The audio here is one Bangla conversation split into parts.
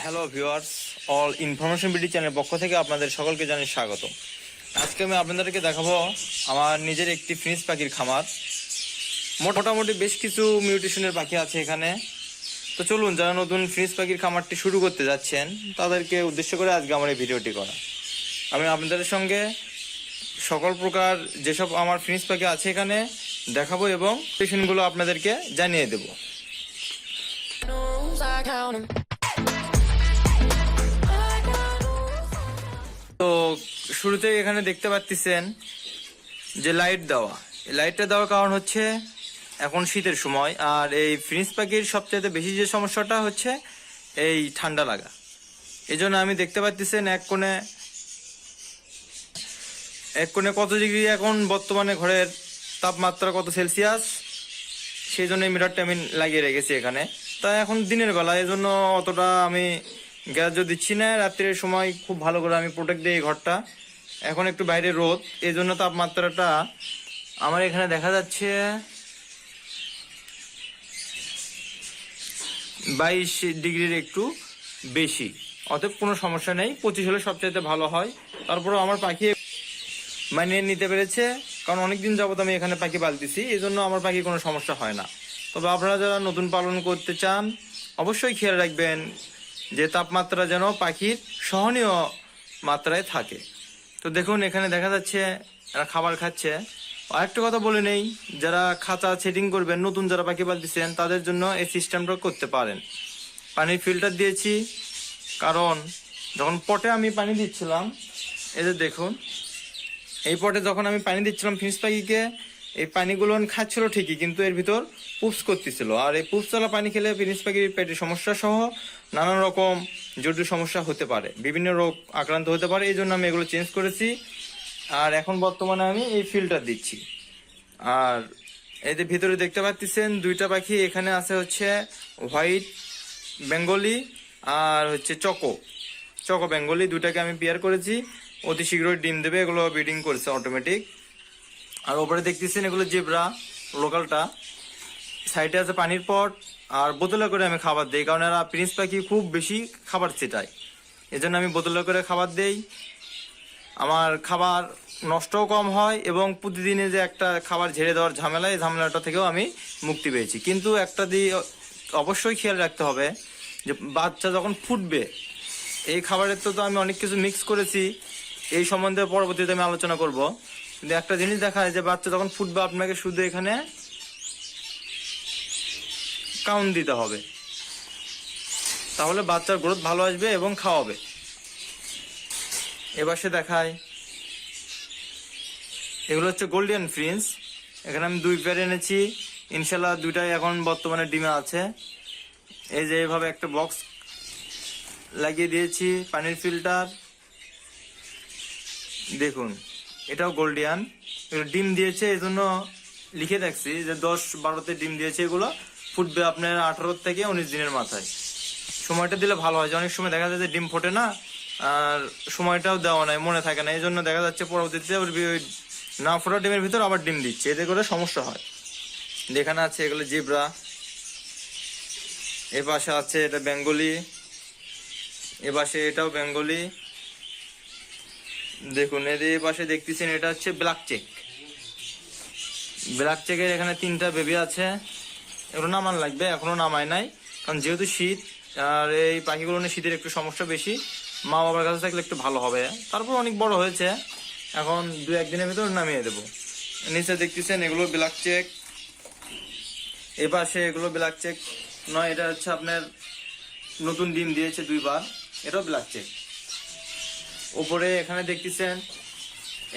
Hello viewers all information BD চ্যানেলের পক্ষ থেকে আপনাদের সকলকে জানাই স্বাগত। আজকে আমি আপনাদেরকে দেখাবো আমার নিজের একটি ফিনিস পাখির খামার। মোটামুটি বেশ কিছু মিউটেশনের পাখি আছে এখানে। তো চলুন, যারা নতুন ফিনিস পাখির খামারটি শুরু করতে যাচ্ছেন, তাদেরকে উদ্দেশ্য করে আজকে আমার এই ভিডিওটি করা। আমি আপনাদের সঙ্গে সকল প্রকার যেসব আমার ফিনিস পাখি আছে এখানে দেখাবো এবং স্টেশনগুলো আপনাদেরকে জানিয়ে দেবো। শুরুতে এখানে দেখতে পাচ্ছেন যে লাইট দেওয়া। লাইটটা দেওয়ার কারণ হচ্ছে এখন শীতের সময়, আর এই ফিনিস পাখির সবচেয়ে বেশি যে সমস্যাটা হচ্ছে এই ঠান্ডা লাগা। এই জন্য আমি দেখতে পাচ্ছেন এক কোণে এক কোণে কত ডিগ্রি এখন বর্তমানে ঘরের তাপমাত্রা কত সেলসিয়াস সেই জন্য এই মিটারটা আমি লাগিয়ে রেখেছি এখানে। তাই এখন দিনের বেলা এই জন্য অতটা আমি গ্যাস দিচ্ছি না, রাত্রের সময় খুব ভালো করে আমি প্রোটেক্ট দিই ঘরটা। এখন একটু বাইরে রোদ এই জন্য তাপমাত্রাটা আমার এখানে দেখা যাচ্ছে বাইশ ডিগ্রির একটু বেশি। অতএব কোনো সমস্যা নেই, পঁচিশ হলে সবচাইতে ভালো হয়। তারপরে আমার পাখি মানিয়ে নিতে পেরেছে, কারণ অনেকদিন যাবত আমি এখানে পাখি পালতেছি এই জন্য আমার পাখি কোনো সমস্যা হয় না। তবে আপনারা যারা নতুন পালন করতে চান, অবশ্যই খেয়াল রাখবেন যে তাপমাত্রা যেন পাখির সহনীয় মাত্রায় থাকে। তো দেখুন, এখানে দেখা যাচ্ছে এরা খাবার খাচ্ছে। আরেকটা কথা বলে নেই, যারা খাতা সেটিং করবেন, নতুন যারা পাখি পালতেছেন তাদের জন্য এই সিস্টেমটা করতে পারেন। পানির ফিল্টার দিয়েছি, কারণ যখন পটে আমি পানি দিচ্ছিলাম যে দেখুন, এই পটে যখন আমি পানি দিচ্ছিলাম ফিনিস পাখিকে, এই পানিগুলো খাচ্ছিল ঠিকই, কিন্তু এর ভিতর পুপস করতেছিল। আর এই পুপসওয়ালা পানি খেলে ফিনিস পাখির পেটের সমস্যা সহ নানান রকম জটিল সমস্যা হতে পারে, বিভিন্ন রোগ আক্রান্ত হতে পারে, এই জন্য আমি এগুলো চেঞ্জ করেছি। আর এখন বর্তমানে আমি এই ফিল্টার দিচ্ছি। আর এদের ভিতরে দেখতে পাচ্ছেন, দুইটা পাখি এখানে আছে হচ্ছে হোয়াইট বেঙ্গলি আর হচ্ছে চকো চকো বেঙ্গলি দুটাকে আমি পেয়ার করেছি, অতি শীঘ্রই ডিম দেবে, এগুলো ব্রিডিং করছে অটোমেটিক আর ওপরে দেখতেছেন এগুলো জেব্রা লোকালটা সাইডে আছে পানির পট আর বোতলে করে আমি খাবার দিই, কারণ এরা প্রিন্স পাখি খুব বেশি খাবার চেটায় এজন্য আমি বোতলে করে খাবার দেই। আমার খাবার নষ্টও কম হয় এবং প্রতিদিনে যে একটা খাবার ঝেড়ে দেওয়ার ঝামেলা, এই ঝামেলাটা থেকেও আমি মুক্তি পেয়েছি। কিন্তু একটা দিয়ে অবশ্যই খেয়াল রাখতে হবে যে বাচ্চা যখন ফুটবে, এই খাবারের তো তো আমি অনেক কিছু মিক্স করেছি। এই সম্বন্ধে পরবর্তীতে আমি আলোচনা করব। কিন্তু একটা জিনিস দেখা যায় যে বাচ্চা যখন ফুটবে আপনাকে শুধু এখানে কাউন্ট দিতে হবে। তাহলে বাচ্চার গ্রোথ ভালো আসবে এবং খাওয়াবে। এবার সে দেখায়। এগুলো হচ্ছে গোল্ডেন ফ্রিন্স এখানে আমি দুই পেয়ার এনেছি। ইনশাল্লাহ দুইটাই এখন বর্তমানে ডিমে আছে। এই যে এইভাবে একটা বক্স লাগিয়ে দিয়েছি, পানির ফিল্টার দেখুন, এটাও গোল্ডিয়ান ডিম দিয়েছে এই জন্য লিখে রাখছি যে দশ বারোতে ডিম দিয়েছে এগুলো। ফুটবে আপনার আঠারো থেকে উনিশ দিনের মাথায়। সময়টা দিলে ভালো হয় যে অনেক সময় দেখা যায় যে ডিম ফোটে না, আর সময়টাও দেওয়া নাই, মনে থাকে না। এই জন্য দেখা যাচ্ছে পরবর্তীতে না ফোটা ডিমের ভিতর আবার ডিম দিচ্ছে, এতে করে সমস্যা হয়। যেখানে আছে এগুলো জিব্রা। এ পাশে আছে এটা বেঙ্গলি। এ পাশে এটাও বেঙ্গলি। দেখুন এদের এ পাশে দেখতেছেন, এটা হচ্ছে ব্ল্যাক চেক। ব্ল্যাক চেকের এখানে তিনটা বেবি আছে। এগুলো নামান লাগবে, এখনও নামায় নাই। কারণ যেহেতু শীত, আর এই পাখিগুলো নিয়ে শীতের একটু সমস্যা বেশি মা বাবার কাছে থাকলে একটু ভালো হবে। তারপর অনেক বড় হয়েছে, এখন দু একদিনের ভিতর নামিয়ে দেবো। নিচে দেখতেছেন এগুলো ব্ল্যাক চেক এ পাশে এগুলো ব্ল্যাক চেক নয়, এটা হচ্ছে আপনার নতুন ডিম দিয়েছে দুইবার, এটাও ব্ল্যাক চেক উপরে এখানে দেখতেছেন,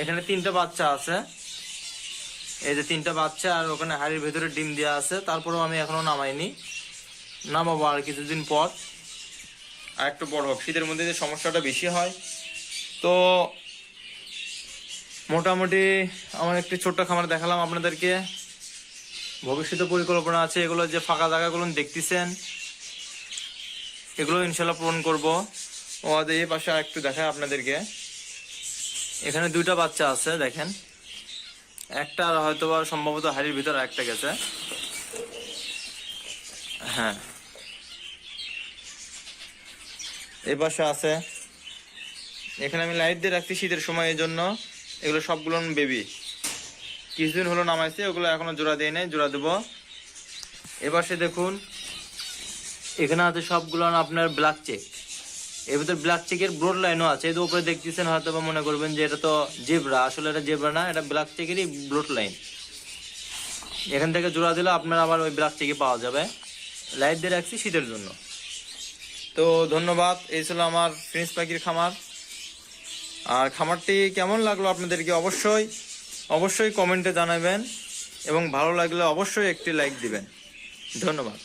এখানে তিনটা বাচ্চা আছে। এই যে তিনটা বাচ্চা আর ওখানে হাড়ির ভেতরে ডিম দেওয়া আছে, তারপরেও আমি এখনও নামাইনি। নামাবো আর কিছুদিন পর। আর একটু বড় হোক, শীতের মধ্যে যে সমস্যাটা বেশি হয়, তো মোটামুটি আমার একটি ছোট্ট খামার দেখালাম আপনাদেরকে। ভবিষ্যতে পরিকল্পনা আছে এগুলো যে ফাঁকা জায়গাগুলো দেখতেছেন, এগুলো ইনশাল্লাহ পূরণ করব। ওদের এই পাশে একটু দেখায় আপনাদেরকে। এখানে দুইটা বাচ্চা আছে, দেখেন। একটা হয়তো বা সম্ভবত হাড়ির ভিতরে একটা গেছে। হ্যাঁ। এই পাশে আছে। এখানে আমি লাইট দিয়ে রাখছি শীতের সময়ের জন্য। এগুলো সবগুলো বেবি। কিছুদিন হলো নামাইছে, ওগুলো এখনও জোড়া দিয়ে নেই, জোড়া দেবো। এবার সে দেখুন, এখানে আছে সবগুলো আপনার ব্ল্যাক চেক। এর ব্ল্যাক চেকের ব্রড লাইনও আছে এর উপরে দেখতেছেন হয়তো বা মনে করবেন যে এটা তো জেব্রা আসলে এটা জেব্রা না, এটা ব্ল্যাক চেকেরই ব্রড লাইন এখান থেকে জোড়া দিলে আপনার আবার ওই ব্ল্যাক চেকে পাওয়া যাবে। লাইট দিয়ে রাখছি শীতের জন্য। তো ধন্যবাদ, এই ছিল আমার ফ্রেঞ্চ পাখির খামার। আর খামারটি কেমন লাগল আপনাদেরকে অবশ্যই অবশ্যই কমেন্টে জানাবেন এবং ভালো লাগলে অবশ্যই একটি লাইক দিবেন। ধন্যবাদ।